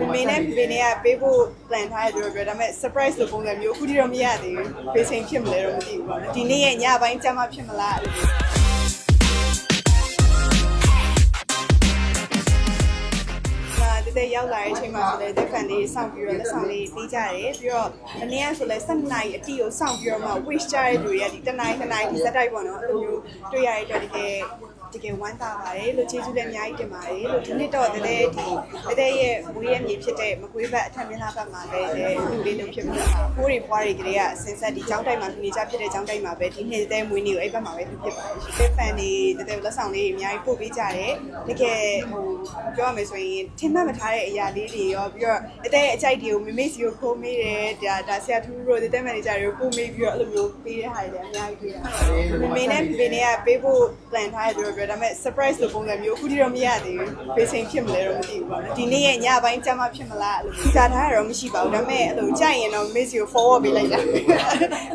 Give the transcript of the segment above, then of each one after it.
မမေနဲ့ဖေနဲ့ကပေးဖို့ plan ထားရပြောပြောဒါပေမဲ့ surprise လို့ပုံစံမျိုးအခုထိတော့မရသေးဘူးဖေးချိန်ဖြစ်မလဲတော့မသိဘူးပေါ့နော်ဒီနေ့ရဲ့ညပိုင်းကျမဖြစ်မလားအဲ့လိုဟာတကယ်ရောက်လာတဲ့အချိန်မှာဆိုလည်းတက်ဖန်လေးစောင့်ပြီးတော့လက်ဆောင်လေးပေးကြတယ်ပြီးတော့အနည်းကဆိုလည်း7နာရီအတိကိုစောင့်ပြီးတော့မှ wish ကြတဲ့လူတွေကဒီတနိုင်တနိုင်ဒီစက်တိုက်ပေါ့နော်အဲ့လိုမျိုးတွေ့ရတဲ့အတွက်တကယ် တကယ်ဝမ်းသာပါတယ်လို့ကျေးဇူးလည်းအများကြီးတင်ပါတယ်လို့ဒီနှစ်တော့တကယ်ဒီတကယ်ရဲ့မွေးရမြေဖြစ်တဲ့မကွေးဘက်အထက်မြင်းသားဘက်မှာလည်းလူလေးလုံးဖြစ်ပြီးတော့ကိုးရီပွားတွေကလေးကဆင်ဆက်ဒီကျောင်းတိုက်မှာနေကြဖြစ်တဲ့ကျောင်းတိုက်မှာပဲဒီနှစ်တဲ့မွေးနေ့ကိုအဲ့ဘက်မှာပဲဖြစ်ဖြစ်ပါတယ်ရှင်တဲ့ဖန်တွေတကယ်လက်ဆောင်လေးအများကြီးပို့ပေးကြတယ်တကယ်ဟိုပြောရမယ်ဆိုရင်ထင်မှတ်မထားတဲ့အရာလေးတွေရောပြီးတော့အတဲ့အကြိုက်တွေကိုမမေ့စီကိုခိုးမေးတယ်ဒါဒါဆရာထူးတို့တဲ့မန်နေဂျာတွေကိုခိုးမေးပြီးတော့အဲ့လိုမျိုးပေးတဲ့ဟာတွေလည်းအများကြီးတွေ့ရတယ်မမေနဲ့ဖေနဲ့ကပေးဖို့ plan ထားရပြောပြောဒါပေမဲ့ surprise လို့ပုံစံမျိုးအခုထိတော့မရသေးဘူးဖေးချိန်ဖြစ်မလဲတော့မသိဘူးပေါ့နော်ဒီနေ့ရဲ့ညပိုင်းကျမဖြစ်မလားအဲ့လိုစီစားထားရတော့မရှိပါဘူးဒါပေမဲ့အဲ့လိုကြိုက်ရင်တော့ miss ကို forward ပေးလိုက်တာ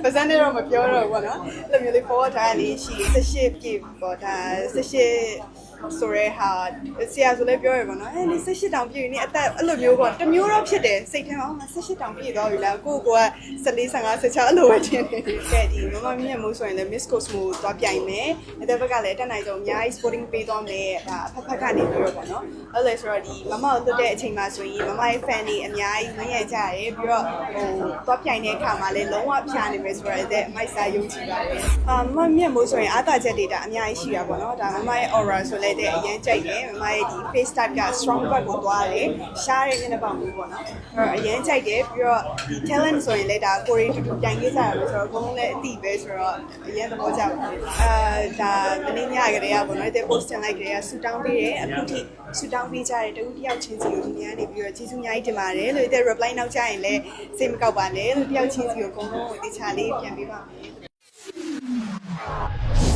ပါစံနဲ့တော့မပြောတော့ဘူးပေါ့နော်အဲ့လိုမျိုးလေး forward ထားရလေးရှိ18ပြည့်ပေါ့ဒါ18 ဆိုရဲဟာဆရာဆိုလည်းပြောရပါတော့အဲနေ18တောင်ပြည့်နေအသက်အဲ့လိုမျိုးပေါ့တစ်မျိုးတော့ဖြစ်တယ်စိတ်ထဲမှာ18တောင်ပြည့်သွားပြီလားကိုက14 15 16အဲ့လိုပဲထင်နေတယ်ကဲဒီမမမြင့်မိုးဆိုရင်လည်း Miss Cosmo သွားပြိုင်မယ်အသက်ဘက်ကလည်းတက်နိုင်ဆုံးအများကြီး sporting ပေးသွားမယ်ဒါအဖက်ဖက်ကနေပြီးတော့ပေါ့နော်အဲ့လိုဆိုတော့ဒီမမကိုလွတ်တဲ့အချိန်မှာဆိုရင်မမရဲ့ fan တွေအများကြီးငင်းရကြရတယ်ပြီးတော့ဟိုသွားပြိုင်တဲ့အခါမှာလည်းလုံးဝဖြာနေမယ်ဆိုတော့အဲ့မိုက်စာယုံကြည်ပါတယ်အာမမမြင့်မိုးဆိုရင်အားတာချက်တွေဒါအများကြီးရှိတာပေါ့နော်ဒါမမရဲ့ aura ဆိုလည်းတဲ့အရင်ကြိုက်တယ်မမရဲ့ဒီ face type က strong back ကိုသွားတယ်ရှားတဲ့မျက်နှာပေါင်မျိုးပေါ့နော်အဲ့တော့အရင်ကြိုက်တယ်ပြီးတော့ဒီ talent ဆိုရင်လည်းဒါကိုရီတူတူပြိုင်ခဲ့ကြတာပဲဆိုတော့ဘုံလည်းအတိပဲဆိုတော့အရင်သဘောကျပါတယ်အာဒါမင်းညကလေးကပေါ့နော်ဒီ post တင်လိုက်ကလေးကဆူတောင်းပေးတယ်အခုထိဆူတောင်းပေးကြတယ်တဦးတစ်ယောက်ချင်းစီကိုဒီနေ့ကနေပြီးတော့ကျေးဇူးအများကြီးတင်ပါတယ်လို့ဒီ reply နောက်ကျရင်လည်းစိတ်မကောက်ပါနဲ့လို့တစ်ယောက်ချင်းစီကိုအကုန်လုံးကိုတခြားလေးပြန်ပေးပါမယ်